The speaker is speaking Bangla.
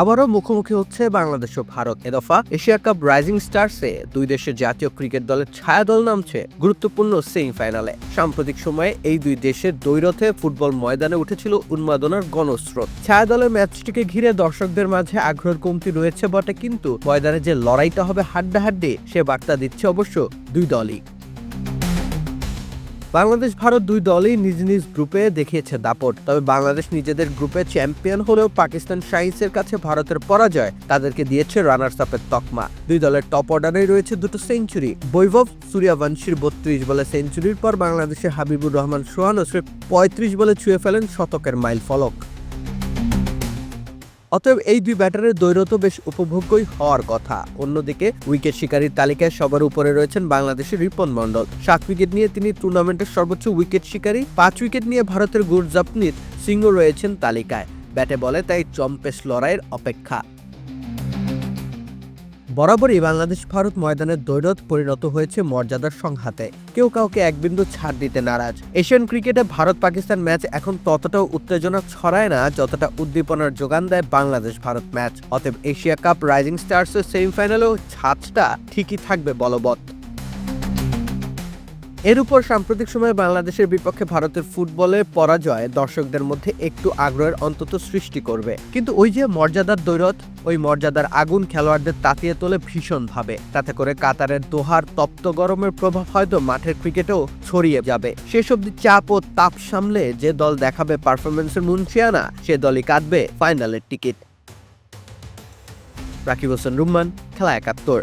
আবারও মুখোমুখি হচ্ছে বাংলাদেশ ও ভারত। এ দফা এশিয়া কাপ রাইজিং স্টারসে দুই দেশের জাতীয় ক্রিকেট দলের ছায়াদল নামছে গুরুত্বপূর্ণ সেমিফাইনালে। সাম্প্রতিক সময়ে এই দুই দেশের দ্বৈরথে ফুটবল ময়দানে উঠেছিল উন্মাদনার গণস্রোত। ছায়া দলের ম্যাচটিকে ঘিরে দর্শকদের মাঝে আগ্রহের কমতি রয়েছে বটে, কিন্তু ময়দানে যে লড়াইটা হবে হাড্ডাহাড্ডি, সে বার্তা দিচ্ছে অবশ্য দুই দলই। বাংলাদেশ, ভারত দুই দলই নিজ নিজ গ্রুপে দেখিয়েছে দাপট। তবে বাংলাদেশ নিজেদের গ্রুপে চ্যাম্পিয়ন হলেও পাকিস্তান শাইন্সের কাছে ভারতের পরাজয় তাদেরকে দিয়েছে রানার্স আপের তকমা। দুই দলের টপ অর্ডারে রয়েছে দুটো সেঞ্চুরি। বৈভব সূর্যাবংশীর বত্রিশ বলে সেঞ্চুরির পর বাংলাদেশের হাবিবুর রহমান, সোহান ও পঁয়ত্রিশ বলে ছুঁয়ে ফেলেন শতকের মাইল ফলক। অতএব এই দুই ব্যাটারের দৈরত বেশ উপভোগ্যই হওয়ার কথা। অন্যদিকে উইকেট শিকারীর তালিকায় সবার উপরে রয়েছেন বাংলাদেশের রিপন মন্ডল সাত উইকেট নিয়ে তিনি টুর্নামেন্টের সর্বোচ্চ উইকেট শিকারী। পাঁচ উইকেট নিয়ে ভারতের গুরজাপনিত সিংহ রয়েছেন তালিকায়। ব্যাটে বলে তাই চম্পেশ লড়াইয়ের অপেক্ষা। বরাবরই বাংলাদেশ, ভারত ময়দানের দ্বৈরথ পরিণত হয়েছে মর্যাদার সংঘাতে। কেউ কাউকে এক বিন্দু ছাড় দিতে নারাজ। এশিয়ান ক্রিকেটে ভারত পাকিস্তান ম্যাচ এখন ততটাও উত্তেজনা ছড়ায় না, যতটা উদ্দীপনার যোগান দেয় বাংলাদেশ ভারত ম্যাচ। অতএব এশিয়া কাপ রাইজিং স্টার্সের সেমিফাইনালেও ছাঁচটা ঠিকই থাকবে বলবৎ। এর উপর সাম্প্রতিক সময়ে বাংলাদেশের বিপক্ষে ভারতের ফুটবলে পরাজয় দর্শকদের মধ্যে একটু আগ্রহের অন্তত সৃষ্টি করবে। কিন্তু ওই যে মর্যাদার দৈরথ, ওই মর্যাদার আগুন খেলোয়াড়দের তাতিয়ে তোলে ভীষণভাবে। তাতে করে কাতারের দোহার তপ্ত গরমের প্রভাব হয়তো মাঠের ক্রিকেটেও ছড়িয়ে যাবে। শেষ অব্দি চাপ ও তাপ সামলে যে দল দেখাবে পারফরমেন্সের মুন্সিয়ানা সে দলই কাটবে ফাইনালের টিকিট। রাকিব হোসেন, রুম্মান, খেলা একাত্তর।